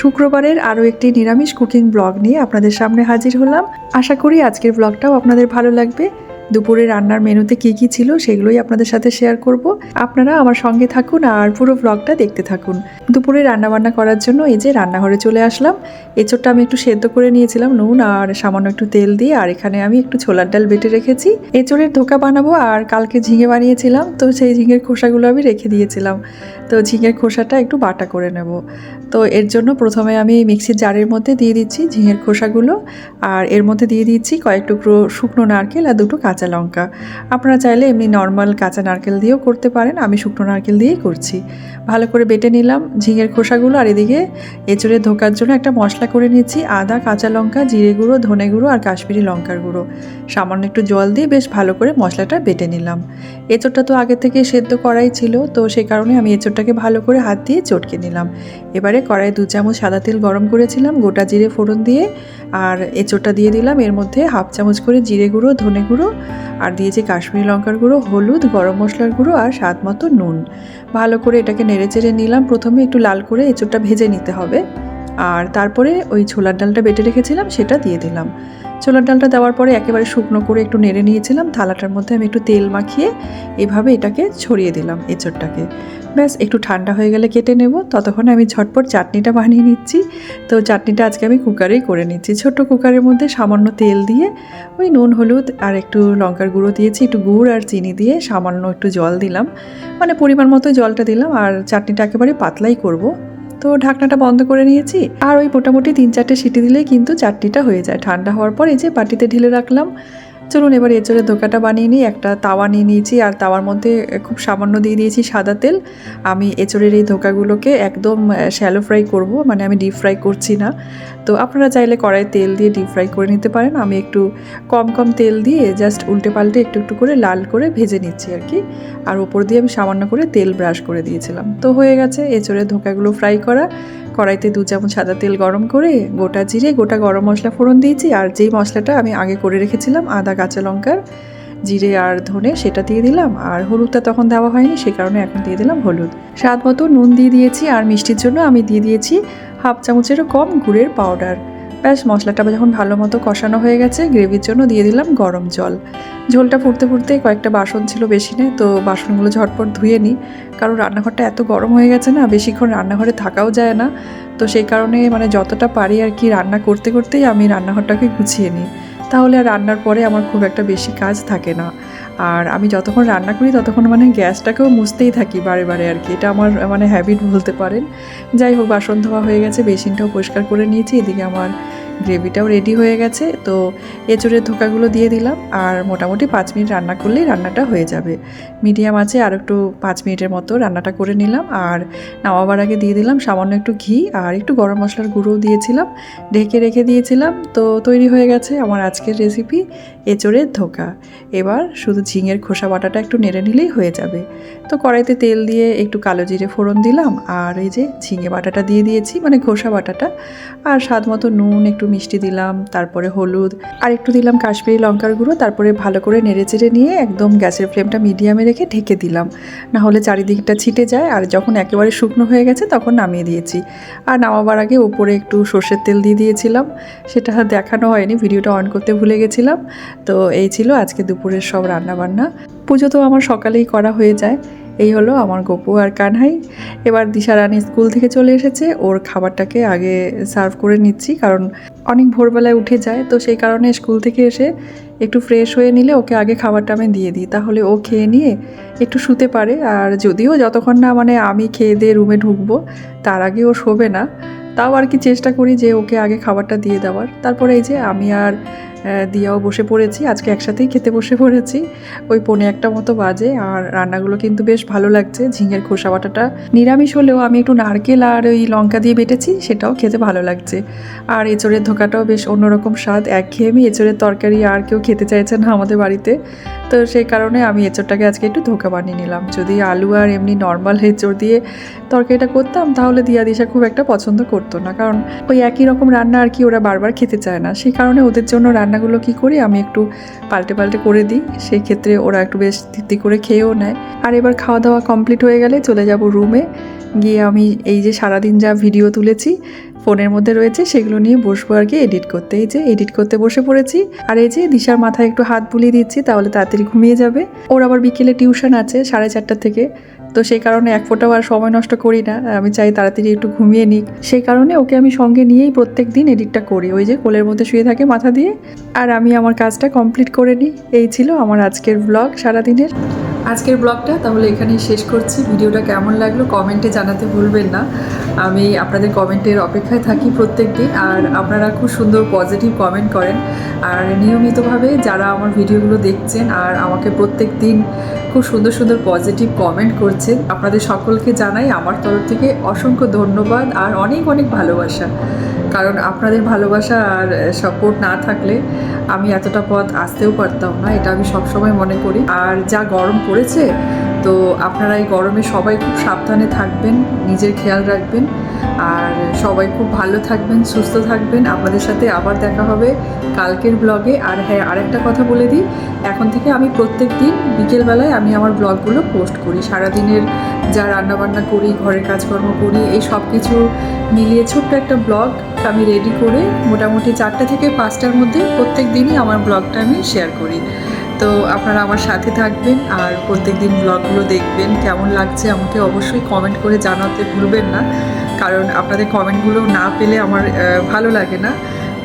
শুক্রবারের আরও একটি নিরামিষ কুকিং ব্লগ নিয়ে আপনাদের সামনে হাজির হলাম। আশা করি আজকের ব্লগটাও আপনাদের ভালো লাগবে। দুপুরে রান্নার মেনুতে কী কী ছিল সেগুলোই আপনাদের সাথে শেয়ার করব। আপনারা আমার সঙ্গে থাকুন আর পুরো ব্লগটা দেখতে থাকুন। দুপুরে রান্নাবান্না করার জন্য এই যে রান্নাঘরে চলে আসলাম। এঁচোড়টা আমি একটু সেদ্ধ করে নিয়েছিলাম নুন আর সামান্য একটু তেল দিয়ে আর এখানে আমি একটু ছোলার ডাল বেটে রেখেছি। এঁচোড়ের ধোকা বানাবো আর কালকে ঝিঙে বানিয়েছিলাম, তো সেই ঝিঙের খোসাগুলো আমি রেখে দিয়েছিলাম। তো ঝিঙের খোসাটা একটু বাটা করে নেব। তো এর জন্য প্রথমে আমি মিক্সির জারের মধ্যে দিয়ে দিচ্ছি ঝিঙের খোসাগুলো। আর এর মধ্যে দিয়ে দিচ্ছি কয়েক টুকরো শুকনো নারকেল আর দুটো কাঁচা লঙ্কা। আপনারা চাইলে এমনি নর্মাল কাঁচা নারকেল দিয়েও করতে পারেন। আমি শুকনো নারকেল দিয়েই করছি। ভালো করে বেটে নিলাম ঝিঙের খোসাগুলো আর এদিকে এঁচড়ে ধোকার জন্য একটা মশলা করে নিচ্ছি আদা, কাঁচা লঙ্কা, জিরে গুঁড়ো, ধনে গুঁড়ো আর কাশ্মীরি লঙ্কার গুঁড়ো। সামান্য একটু জল দিয়ে বেশ ভালো করে মশলাটা বেটে নিলাম। এঁচড়টা তো আগে থেকে সেদ্ধ করাই ছিল, তো সেই কারণে আমি এঁচড়টাকে ভালো করে হাত দিয়ে চটকে নিলাম। এবারে কড়াই দু চামচ সাদা তেল গরম করেছিলাম, গোটা জিরে ফোড়ন দিয়ে, আর এঁচড়টা দিয়ে দিলাম। এর মধ্যে হাফ চামচ করে জিরে গুঁড়ো, ধনে গুঁড়ো আর দিয়েছি কাশ্মীরি লঙ্কার গুঁড়ো, হলুদ, গরম মশলার গুঁড়ো আর স্বাদ মতো নুন। ভালো করে এটাকে নেড়ে চেড়ে নিলাম। প্রথমে একটু লাল করে এঁচুরটা ভেজে নিতে হবে। আর তারপরে ওই ছোলার ডালটা বেটে রেখেছিলাম, সেটা দিয়ে দিলাম। ছোলার ডালটা দেওয়ার পরে একেবারে শুকনো করে একটু নেড়ে নিয়েছিলাম। থালাটার মধ্যে আমি একটু তেল মাখিয়ে এভাবে এটাকে ছড়িয়ে দিলাম এঁচড়টাকে। ব্যাস, একটু ঠান্ডা হয়ে গেলে কেটে নেব। ততক্ষণে আমি ঝটপট চাটনিটা বানিয়ে নিচ্ছি। তো চাটনিটা আজকে আমি কুকারেই করে নিচ্ছি। ছোট্ট কুকারের মধ্যে সামান্য তেল দিয়ে ওই নুন, হলুদ আর একটু লঙ্কার গুঁড়ো দিয়েছি, একটু গুড় আর চিনি দিয়ে সামান্য একটু জল দিলাম। মানে পরিমাণ মতো জলটা দিলাম আর চাটনিটা একেবারে পাতলাই করব। তো ঢাকনাটা বন্ধ করে নিয়েছি। আর ওই মোটামুটি তিন চারটে সিটি দিলে কিন্তু চারটিটা হয়ে যায়। ঠান্ডা হওয়ার পর এই যে বাটিতে ঢেলে রাখলাম। চলুন এবার এঁচড়ের ধোকাটা বানিয়ে নিই। একটা তাওয়া নিয়ে নিয়েছি আর তাওয়ার মধ্যে খুব সামান্য দিয়ে দিয়েছি সাদা তেল। আমি এঁচড়ের এই ধোকাগুলোকে একদম শ্যালো ফ্রাই করব মানে আমি ডিপ ফ্রাই করছি না। তো আপনারা চাইলে কড়াই তেল দিয়ে ডিপ ফ্রাই করে নিতে পারেন। আমি একটু কম কম তেল দিয়ে জাস্ট উল্টে পাল্টে একটু একটু করে লাল করে ভেজে নিচ্ছি আর কি। আর ওপর দিয়ে আমি সামান্য করে তেল ব্রাশ করে দিয়েছিলাম। তো হয়ে গেছে এঁচড়ের ধোকাগুলো ফ্রাই করা। কড়াইতে দু চামচ সাদা তেল গরম করে, গোটা জিরে, গোটা গরম মশলা ফোড়ন দিয়েছি, আর যেই মশলাটা আমি আগে করে রেখেছিলাম, আদা, কাঁচা লঙ্কার জিরে আর ধনে, সেটা দিয়ে দিলাম, আর হলুদটা তখন দেওয়া হয়নি, সে কারণে এখন দিয়ে দিলাম হলুদ। স্বাদ মতো নুন দিয়ে দিয়েছি, আর মিষ্টির জন্য আমি দিয়ে দিয়েছি হাফ চামচেরও কম গুড়ের পাউডার। ব্যাস, মশলাটা যখন ভালো মতো কষানো হয়ে গেছে, গ্রেভির জন্য দিয়ে দিলাম গরম জল। ঝোলটা ফুটতে ফুটতে কয়েকটা বাসন ছিল বেশি নেই, তো বাসনগুলো ঝটপট ধুয়ে নিই। কারণ রান্নাঘরটা এত গরম হয়ে গেছে না, বেশিক্ষণ রান্নাঘরে থাকাও যায় না। তো সেই কারণে মানে যতটা পারি আর কি রান্না করতে করতেই আমি রান্নাঘরটাকে গুছিয়ে নিই। তাহলে আর রান্নার পরে আমার খুব একটা বেশি কাজ থাকে না। আর আমি যতক্ষণ রান্না করি, ততক্ষণ মানে গ্যাসটাকেও মুছতেই থাকি বারে বারে আর কি। এটা আমার মানে হ্যাবিট বলতে পারেন। যাই হোক, বাসন ধোয়া হয়ে গেছে, বেসিনটাও পরিষ্কার করে নিয়েছি। এদিকে আমার গ্রেভিটাও রেডি হয়ে গেছে, তো এঁচড়ের ধোকাগুলো দিয়ে দিলাম। আর মোটামুটি পাঁচ মিনিট রান্না করলেই রান্নাটা হয়ে যাবে। মিডিয়াম আছে, আর একটু পাঁচ মিনিটের মতো রান্নাটা করে নিলাম। আর নামাবার আগে দিয়ে দিলাম সামান্য একটু ঘি আর একটু গরম মশলার গুঁড়োও দিয়েছিলাম। ঢেকে রেখে দিয়েছিলাম, তো তৈরি হয়ে গেছে আমার আজকের রেসিপি এঁচড়ের ধোকা। এবার শুধু ঝিঙের খোসা বাটাটা একটু নেড়ে নিলেই হয়ে যাবে। তো কড়াইতে তেল দিয়ে একটু কালো জিরে ফোড়ন দিলাম। আর এই যে ঝিঙে বাটাটা দিয়ে দিয়েছি মানে খোসা বাটাটা। আর স্বাদ মতো নুন, একটু মিষ্টি দিলাম, তারপরে হলুদ, আর একটু দিলাম কাশ্মীরি লঙ্কার গুঁড়ো, তারপরে ভালো করে নেড়ে চেড়ে নিয়ে একদম গ্যাসের ফ্লেমটা মিডিয়ামে রেখে ঢেকে দিলাম। না হলে চারিদিকটা ছিটে যায়, আর যখন একেবারে শুকনো হয়ে গেছে তখন নামিয়ে দিয়েছি। আর নামাবার আগে ওপরে একটু সর্ষের তেল দিয়ে দিয়েছিলাম। সেটা দেখানো হয়নি, ভিডিওটা অন করতে ভুলে গেছিলাম। তো এই ছিল আজকে দুপুরের সব রান্নাবান্না। পুজো তো আমার সকালেই করা হয়ে যায়। এই হলো আমার গপু আর কানহাই। এবার দিশা রানী স্কুল থেকে চলে এসেছে। ওর খাবারটাকে আগে সার্ভ করে নিচ্ছি, কারণ অনেক ভোরবেলায় উঠে যায়। তো সেই কারণে স্কুল থেকে এসে একটু ফ্রেশ হয়ে নিলে ওকে আগে খাবারটা আমি দিয়ে দিই। তাহলে ও খেয়ে নিয়ে একটু শুতে পারে। আর যদিও যতক্ষণ না মানে আমি খেয়ে দিয়ে রুমে ঢুকবো, তার আগে ও শোবে না। তাও আর কি চেষ্টা করি যে ওকে আগে খাবারটা দিয়ে দেওয়ার। তারপরে এই যে আমি আর দিয়াও বসে পড়েছি, আজকে একসাথেই খেতে বসে পড়েছি। ওই পনে একটা মতো বাজে আর রান্নাগুলো কিন্তু বেশ ভালো লাগছে। ঝিঙের খোসা বাটাটা নিরামিষ হলেও আমি একটু নারকেল আর ওই লঙ্কা দিয়ে বেটেছি, সেটাও খেতে ভালো লাগছে। আর এঁচড়ের ধোকাটাও বেশ অন্যরকম স্বাদ একঘেয়েমি এঁচড়ের তরকারি আর কেউ খেতে চাইছে না আমাদের বাড়িতে। তো সেই কারণে আমি এঁচড়টাকে আজকে একটু ধোকা বানিয়ে নিলাম। যদি আলু আর এমনি নর্মাল এঁচড় দিয়ে তরকারিটা করতাম, তাহলে দিয়া দিশা খুব একটা পছন্দ করতো না। কারণ ওই একই রকম রান্না আর কি ওরা বারবার খেতে চায় না। সেই কারণে ওদের জন্য রান্নাগুলো কি করি, আমি একটু পাল্টে পাল্টে করে দিই। সেই ক্ষেত্রে ওরা একটু বেশ তৃপ্তি করে খেয়েও নেয়। আর এবার খাওয়া দাওয়া কমপ্লিট হয়ে গেলে চলে যাব রুমে গিয়ে আমি এই যে সারাদিন যা ভিডিও তুলেছি ফোনের মধ্যে রয়েছে, সেগুলো নিয়ে বসবো আর কি এডিট করতে। এই যে এডিট করতে বসে পড়েছি। আর এই যে দিশার মাথায় একটু হাত বুলিয়ে দিচ্ছি, তাহলে তাড়াতাড়ি ঘুমিয়ে যাবে। ওর আবার বিকেলে টিউশন আছে, সাড়ে চারটা থেকে। তো সেই কারণে এক ফোটাও আর সময় নষ্ট করি না। আমি চাই তাড়াতাড়ি একটু ঘুমিয়ে নিই সেই কারণে ওকে আমি সঙ্গে নিয়েই প্রত্যেক দিন এডিটটা করি। ওই যে কোলের মধ্যে শুয়ে থাকে মাথা দিয়ে। আর আমি আমার কাজটা কমপ্লিট করে নিই। এই ছিল আমার আজকের ব্লগ সারাদিনের। আজকের ব্লগটা, তাহলে এখানেই শেষ করছি। ভিডিওটা কেমন লাগল কমেন্টে জানাতে ভুলবেন না। আমি আপনাদের কমেন্টের অপেক্ষায় থাকি প্রত্যেক দিন, আর আপনারা খুব সুন্দর পজিটিভ কমেন্ট করেন। আর নিয়মিতভাবে যারা আমার ভিডিওগুলো দেখছেন আর আমাকে প্রত্যেক দিন খুব সুন্দর সুন্দর পজিটিভ কমেন্ট করছেন, আপনাদের সকলকে জানাই আমার তরফ থেকে অসংখ্য ধন্যবাদ আর অনেক অনেক ভালোবাসা। কারণ আপনাদের ভালোবাসা আর সাপোর্ট না থাকলে আমি এতটা পথ আসতেও পারতাম না, এটা আমি সবসময় মনে করি। আর যা গরম পড়েছে তো আপনারা এই গরমে সবাই খুব সাবধানে থাকবেন, নিজের খেয়াল রাখবেন। আর সবাই খুব ভালো থাকবেন, সুস্থ থাকবেন। আপনাদের সাথে আবার দেখা হবে কালকের ব্লগে আর হ্যাঁ আরেকটা কথা বলে দিই, এখন থেকে আমি প্রত্যেক দিন বিকেলবেলায় আমি আমার ব্লগগুলো পোস্ট করি। সারাদিনের যা রান্নাবান্না করি, ঘরের কাজকর্ম করি, এই সব কিছু মিলিয়ে ছোট্ট একটা ব্লগ আমি রেডি করে মোটামুটি চারটে থেকে পাঁচটার মধ্যে প্রত্যেক দিনই আমার ব্লগটা আমি শেয়ার করি। তো আপনারা আমার সাথে থাকবেন আর প্রত্যেক দিন ব্লগগুলো দেখবেন। কেমন লাগছে আমাকে অবশ্যই কমেন্ট করে জানাতে ভুলবেন না। কারণ আপনাদের কমেন্টগুলো না পেলে আমার ভালো লাগে না।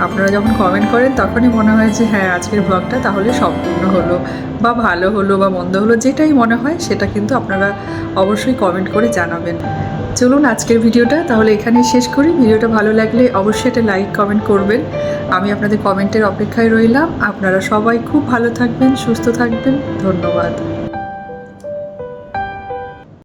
আপনারা যখন কমেন্ট করেন, তখনই মনে হয় যে হ্যাঁ আজকের ব্লগটা তাহলে সম্পূর্ণ হলো বা ভালো হলো বা মন্দ হলো, যেটাই মনে হয়, সেটা কিন্তু আপনারা অবশ্যই কমেন্ট করে জানাবেন। চলুন আজকের ভিডিওটা তাহলে এখানে শেষ করি। ভিডিওটা ভালো লাগলে অবশ্যই একটা লাইক, কমেন্ট করবেন। আমি আপনাদের কমেন্টের অপেক্ষায় রইলাম। আপনারা সবাই খুব ভালো থাকবেন, সুস্থ থাকবেন। ধন্যবাদ।